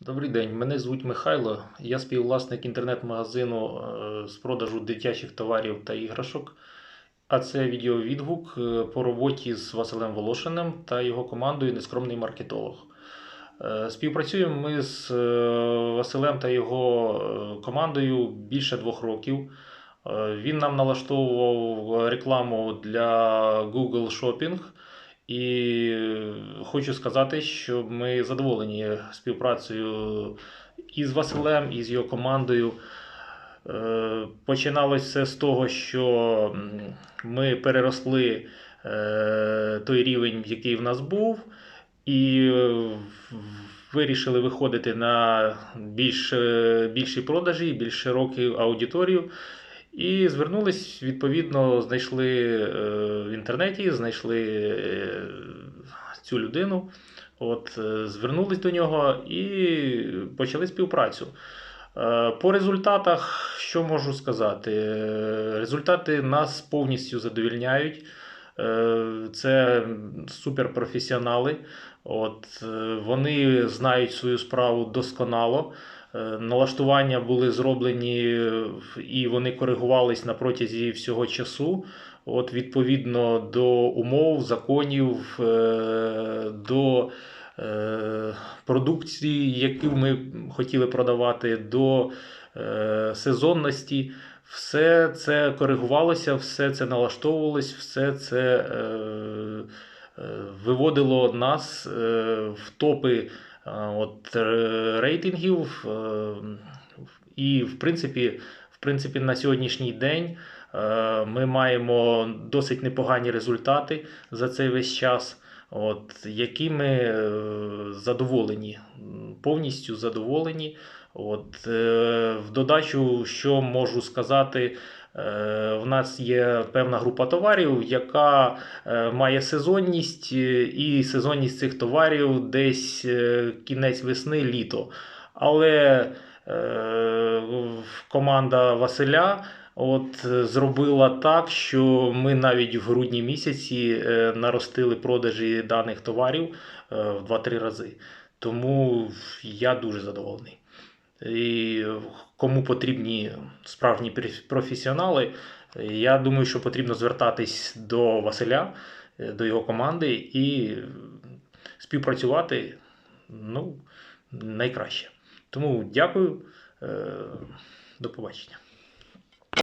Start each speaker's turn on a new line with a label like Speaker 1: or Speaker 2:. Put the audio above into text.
Speaker 1: Добрий день, мене звуть Михайло. Я співвласник інтернет-магазину е, з продажу дитячих товарів та іграшок. А це відеовідгук е, по роботі з Василем Волошиним та його командою Нескромний маркетолог. Е, Співпрацюємо ми з Василем та його командою більше двох років. Він нам налаштовував рекламу для Google Shopping. І хочу сказати, що ми задоволені співпрацею і з Василем, і з його командою. Е, Починалось все з того, що ми переросли е, той рівень, який в нас був, і вирішили виходити на більш, більші продажі, більш широку аудиторію. І звернулись, відповідно, знайшли е, в інтернеті, знайшли цю людину. От, е, звернулись до нього і почали співпрацю. Е, По результатах, що можу сказати? Результати нас повністю задовільняють. Е, Це суперпрофесіонали. От, вони знають свою справу досконало. Е, Налаштування були зроблені і вони коригувались на протязі всього часу. От, відповідно до умов, законів, е, до е, продукції, яку ми хотіли продавати, до сезонності. Все це коригувалося, все це налаштовувалось, все це виводило нас в топи от, е, рейтингів. е, І, в принципі, в принципі, на сьогоднішній день е, ми маємо досить непогані результати за цей весь час, от, які ми е, задоволені, повністю задоволені. От, в додачу, що можу сказати, в нас є певна група товарів, яка е, має сезонність, е, і сезонність цих товарів десь е, кінець весни, літо. Але е, команда Василя от, е, зробила так, що ми навіть в грудні місяці е, наростили продажі даних товарів е, в 2-3 рази. Тому я дуже задоволений. І кому потрібні справжні професіонали, я думаю, що потрібно звертатись до Василя, е, до його команди і співпрацювати ну, найкраще. Тому дякую, е, до побачення.